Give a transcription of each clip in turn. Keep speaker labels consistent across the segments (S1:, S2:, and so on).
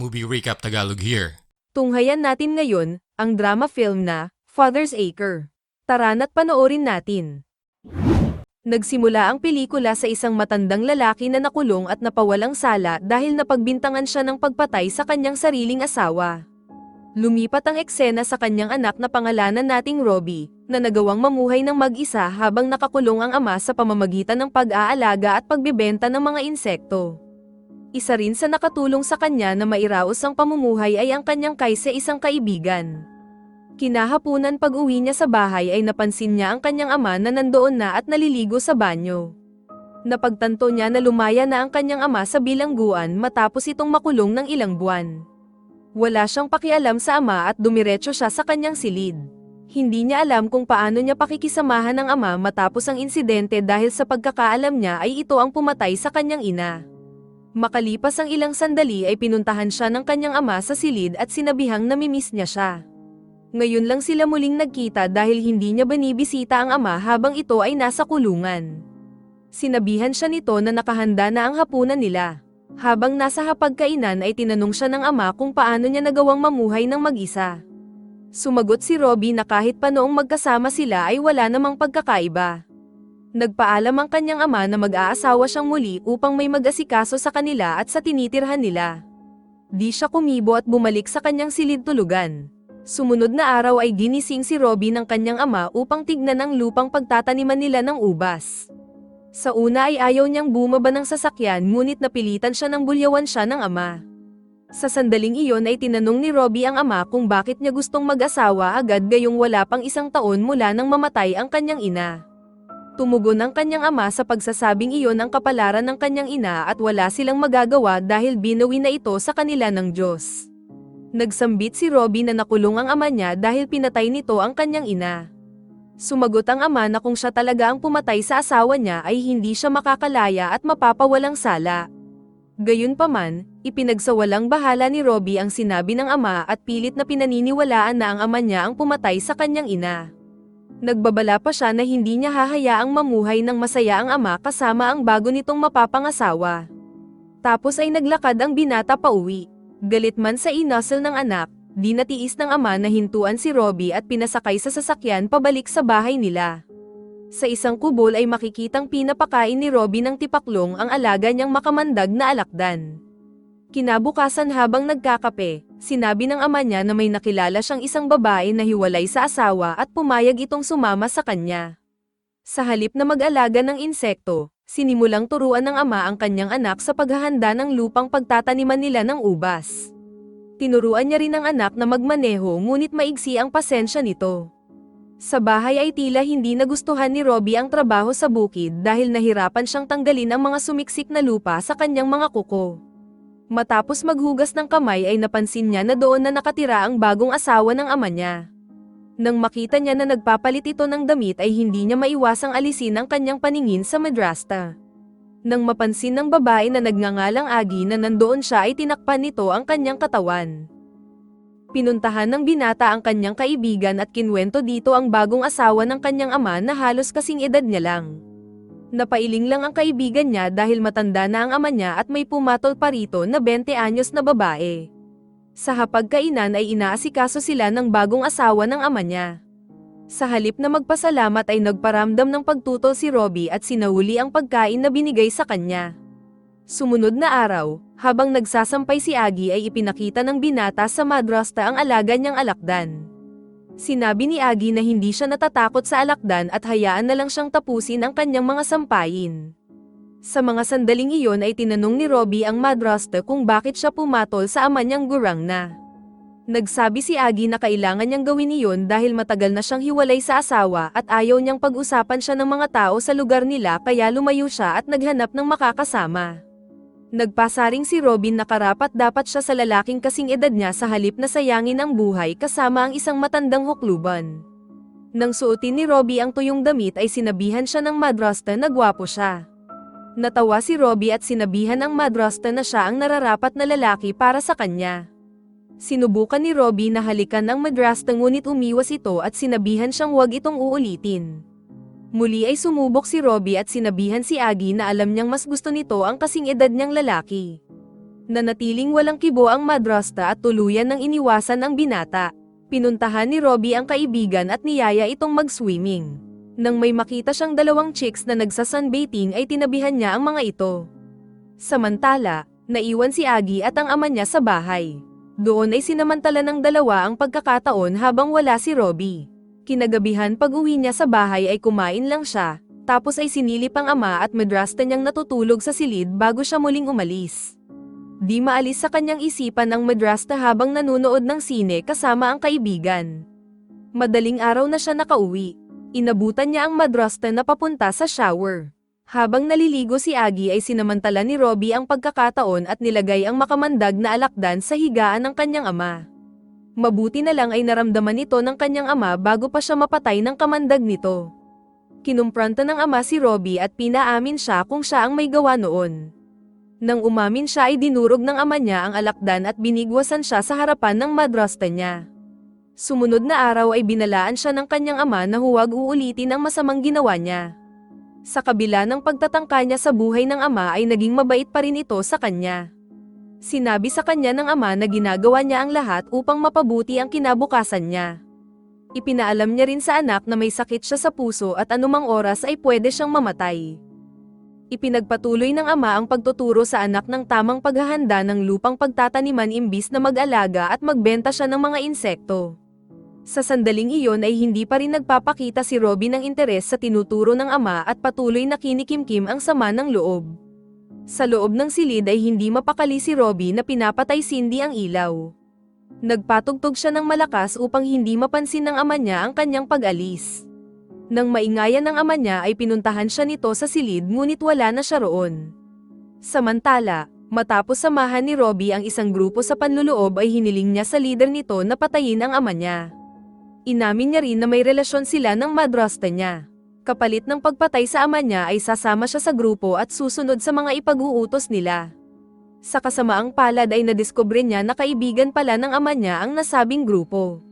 S1: Movie Recap Tagalog here.
S2: Tunghayan natin ngayon, ang drama film na, Father's Acre. Tara na't panoorin natin. Nagsimula ang pelikula sa isang matandang lalaki na nakulong at napawalang sala dahil napagbintangan siya ng pagpatay sa kanyang sariling asawa. Lumipat ang eksena sa kanyang anak na pangalanan nating Robbie, na nagawang mamuhay ng mag-isa habang nakakulong ang ama sa pamamagitan ng pag-aalaga at pagbibenta ng mga insekto. Isa rin sa nakatulong sa kanya na mairaos ang pamumuhay ay ang kanyang kaysa isang kaibigan. Kinahapunan pag uwi niya sa bahay ay napansin niya ang kanyang ama na nandoon na at naliligo sa banyo. Napagtanto niya na lumaya na ang kanyang ama sa bilangguan matapos itong makulong ng ilang buwan. Wala siyang pakialam sa ama at dumiretso siya sa kanyang silid. Hindi niya alam kung paano niya pakikisamahan ng ama matapos ang insidente dahil sa pagkakaalam niya ay ito ang pumatay sa kanyang ina. Makalipas ang ilang sandali ay pinuntahan siya ng kanyang ama sa silid at sinabihang namimiss niya siya. Ngayon lang sila muling nagkita dahil hindi niya banibisita ang ama habang ito ay nasa kulungan. Sinabihan siya nito na nakahanda na ang hapunan nila. Habang nasa hapagkainan ay tinanong siya ng ama kung paano niya nagawang mamuhay ng mag-isa. Sumagot si Robbie na kahit pa noong magkasama sila ay wala namang pagkakaiba. Nagpaalam ang kanyang ama na mag-aasawa siyang muli upang may mag-asikaso sa kanila at sa tinitirhan nila. Di siya kumibo at bumalik sa kanyang silid tulugan. Sumunod na araw ay ginising si Robbie ng kanyang ama upang tignan ang lupang pagtataniman nila ng ubas. Sa una ay ayaw niyang bumaba ng sasakyan ngunit napilitan siya ng bulyawan siya ng ama. Sa sandaling iyon ay tinanong ni Robbie ang ama kung bakit niya gustong mag-asawa agad gayong wala pang isang taon mula nang mamatay ang kanyang ina. Tumugon ang kanyang ama sa pagsasabing iyon ang kapalaran ng kanyang ina at wala silang magagawa dahil binawi na ito sa kanila ng Diyos. Nagsambit si Robbie na nakulong ang ama niya dahil pinatay nito ang kanyang ina. Sumagot ang ama na kung siya talaga ang pumatay sa asawa niya ay hindi siya makakalaya at mapapawalang sala. Gayunpaman, ipinagsawalang bahala ni Robbie ang sinabi ng ama at pilit na pinaniniwalaan na ang ama niya ang pumatay sa kanyang ina. Nagbabala pa siya na hindi niya hahayaang mamuhay ng masaya ang ama kasama ang bago nitong mapapangasawa. Tapos ay naglakad ang binata pa uwi. Galit man sa inasal ng anak, Di natiis ng ama na hintuan si Robbie at pinasakay sa sasakyan pabalik sa bahay nila. Sa isang kubol ay makikitang pinapakain ni Robbie ng tipaklong ang alaga niyang makamandag na alakdan. Kinabukasan habang nagkakape, sinabi ng ama niya na may nakilala siyang isang babae na hiwalay sa asawa at pumayag itong sumama sa kanya. Sa halip na mag-alaga ng insekto, sinimulang turuan ng ama ang kanyang anak sa paghahanda ng lupang pagtataniman nila ng ubas. Tinuruan niya rin ang anak na magmaneho ngunit maigsi ang pasensya nito. Sa bahay ay tila hindi nagustuhan ni Robbie ang trabaho sa bukid dahil nahirapan siyang tanggalin ang mga sumiksik na lupa sa kanyang mga kuko. Matapos maghugas ng kamay ay napansin niya na doon na nakatira ang bagong asawa ng ama niya. Nang makita niya na nagpapalit ito ng damit ay hindi niya maiwasang alisin ang kanyang paningin sa madrasta. Nang mapansin ng babae na nagngangalang Agi na nandoon siya ay tinakpan nito ang kanyang katawan. Pinuntahan ng binata ang kanyang kaibigan at kinwento dito ang bagong asawa ng kanyang ama na halos kasing edad niya lang. Napailing lang ang kaibigan niya dahil matanda na ang ama niya at may pumatol pa rito na 20 anyos na babae. Sa hapagkainan ay inaasikaso sila ng bagong asawa ng ama niya. Sa halip na magpasalamat ay nagparamdam ng pagtutol si Robbie at sinahuli ang pagkain na binigay sa kanya. Sumunod na araw, habang nagsasampay si Agi ay ipinakita ng binata sa madrasta ang alaga niyang alakdan. Sinabi ni Agi na hindi siya natatakot sa alakdan at hayaan na lang siyang tapusin ang kanyang mga sampayin. Sa mga sandaling iyon ay tinanong ni Robbie ang madrasta kung bakit siya pumatol sa ama niyang gurang na. Nagsabi si Agi na kailangan niyang gawin iyon dahil matagal na siyang hiwalay sa asawa at ayaw niyang pag-usapan siya ng mga tao sa lugar nila kaya lumayo siya at naghanap ng makakasama. Nagpasaring si Robin na karapat dapat siya sa lalaking kasing edad niya sa halip na sayangin ang buhay kasama ang isang matandang hukluban. Nang suotin ni Robbie ang tuyong damit ay sinabihan siya ng madrasta na gwapo siya. Natawa si Robbie at sinabihan ang madrasta na siya ang nararapat na lalaki para sa kanya. Sinubukan ni Robbie na halikan ng madrasta ngunit umiwas ito at sinabihan siyang huwag itong uulitin. Muli ay sumubok si Robbie at sinabihan si Agi na alam niyang mas gusto nito ang kasing edad niyang lalaki. Nanatiling walang kibo ang madrasta at tuluyan ng iniwasan ang binata. Pinuntahan ni Robbie ang kaibigan at niyaya itong mag-swimming. Nang may makita siyang dalawang chicks na nagsasunbathing ay tinabihan niya ang mga ito. Samantala, naiwan si Agi at ang ama niya sa bahay. Doon ay sinamantala ng dalawa ang pagkakataon habang wala si Robbie. Kinagabihan pag uwi niya sa bahay ay kumain lang siya, tapos ay sinilip ang ama at madrasta niyang natutulog sa silid bago siya muling umalis. Di maalis sa kanyang isipan ang madrasta habang nanunood ng sine kasama ang kaibigan. Madaling araw na siya nakauwi. Inabutan niya ang madrasta na papunta sa shower. Habang naliligo si Agi ay sinamantala ni Robbie ang pagkakataon at nilagay ang makamandag na alakdan sa higaan ng kanyang ama. Mabuti na lang ay naramdaman ito ng kanyang ama bago pa siya mapatay ng kamandag nito. Kinumpranta ng ama si Robbie at pinaamin siya kung siya ang may gawa noon. Nang umamin siya ay dinurog ng ama niya ang alakdan at binigwasan siya sa harapan ng madrasta niya. Sumunod na araw ay binalaan siya ng kanyang ama na huwag uulitin ang masamang ginawa niya. Sa kabila ng pagtatangka niya sa buhay ng ama ay naging mabait pa rin ito sa kanya. Sinabi sa kanya ng ama na ginagawa niya ang lahat upang mapabuti ang kinabukasan niya. Ipinaalam niya rin sa anak na may sakit siya sa puso at anumang oras ay pwede siyang mamatay. Ipinagpatuloy ng ama ang pagtuturo sa anak ng tamang paghahanda ng lupang pagtataniman imbis na mag-alaga at magbenta siya ng mga insekto. Sa sandaling iyon ay hindi pa rin nagpapakita si Robin ng interes sa tinuturo ng ama at patuloy na kinikimkim ang sama ng loob. Sa loob ng silid ay hindi mapakali si Robbie na pinapatay Cindy ang ilaw. Nagpatugtog siya ng malakas upang hindi mapansin ng ama niya ang kanyang pag-alis. Nang maingayan ng ama niya ay pinuntahan siya nito sa silid ngunit wala na siya roon. Samantala, matapos samahan ni Robbie ang isang grupo sa panluloob ay hiniling niya sa leader nito na patayin ang ama niya. Inamin niya rin na may relasyon sila ng madrasta niya. Kapalit ng pagpatay sa ama niya ay sasama siya sa grupo at susunod sa mga ipag-uutos nila. Sa kasamaang palad ay nadiskubre niya na kaibigan pala ng ama niya ang nasabing grupo.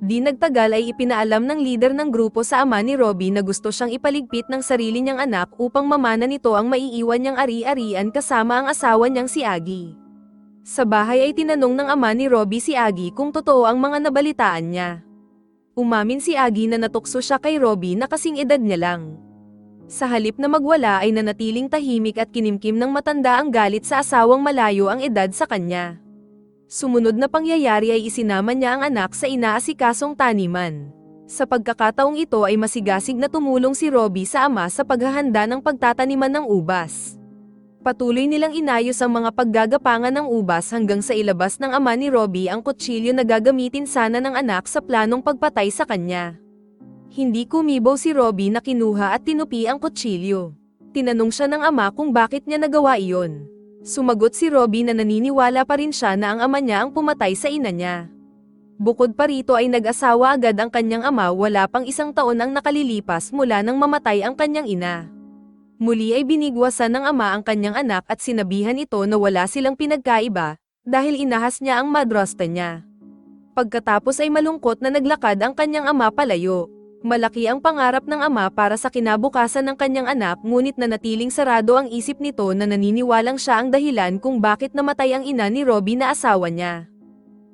S2: Di nagtagal ay ipinaalam ng leader ng grupo sa ama ni Robbie na gusto siyang ipaligpit ng sarili niyang anak upang mamana nito ang maiiwan niyang ari-arian kasama ang asawa niyang si Agi. Sa bahay ay tinanong ng ama ni Robbie si Agi kung totoo ang mga nabalitaan niya. Umamin si Agi na natukso siya kay Robbie na kasing edad niya lang. Sa halip na magwala ay nanatiling tahimik at kinimkim ng matanda ang galit sa asawang malayo ang edad sa kanya. Sumunod na pangyayari ay isinama niya ang anak sa inaasikasong taniman. Sa pagkakataong ito ay masigasig na tumulong si Robbie sa ama sa paghahanda ng pagtataniman ng ubas. Patuloy nilang inayos ang mga paggagapangan ng ubas hanggang sa ilabas ng ama ni Robbie ang kutsilyo na gagamitin sana ng anak sa planong pagpatay sa kanya. Hindi kumibaw si Robbie na kinuha at tinupi ang kutsilyo. Tinanong siya ng ama kung bakit niya nagawa iyon. Sumagot si Robbie na naniniwala pa rin siya na ang ama niya ang pumatay sa ina niya. Bukod pa rito ay nag-asawa agad ang kanyang ama wala pang isang taon ang nakalilipas mula nang mamatay ang kanyang ina. Muli ay binigwasan ng ama ang kanyang anak at sinabihan ito na wala silang pinagkaiba, dahil inahas niya ang madrasta niya. Pagkatapos ay malungkot na naglakad ang kanyang ama palayo. Malaki ang pangarap ng ama para sa kinabukasan ng kanyang anak ngunit nanatiling sarado ang isip nito na naniniwalang siya ang dahilan kung bakit namatay ang ina ni Robbie na asawa niya.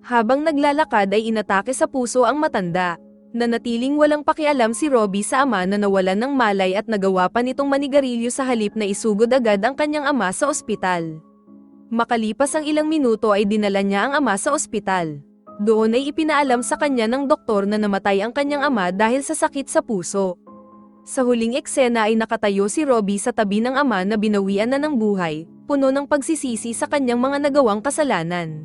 S2: Habang naglalakad ay inatake sa puso ang matanda. Nanatiling walang pakialam si Robbie sa ama na nawalan ng malay at nagawa pa nitong manigarilyo sa halip na isugod agad ang kanyang ama sa ospital. Makalipas ang ilang minuto ay dinala niya ang ama sa ospital. Doon ay ipinaalam sa kanya ng doktor na namatay ang kanyang ama dahil sa sakit sa puso. Sa huling eksena ay nakatayo si Robbie sa tabi ng ama na binawian na ng buhay, puno ng pagsisisi sa kanyang mga nagawang kasalanan.